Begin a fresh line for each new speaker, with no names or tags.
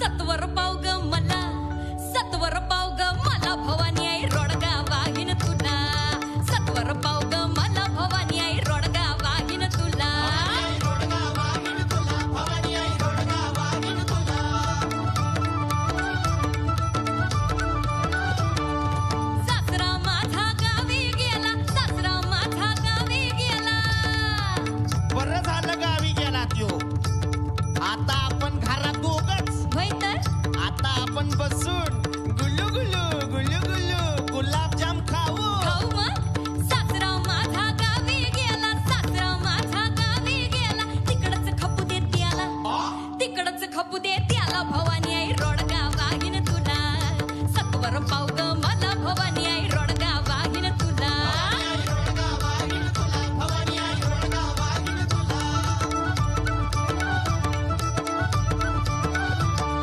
సత్వర పౌగమలా तिकडच खपू दे त्याला भवानी.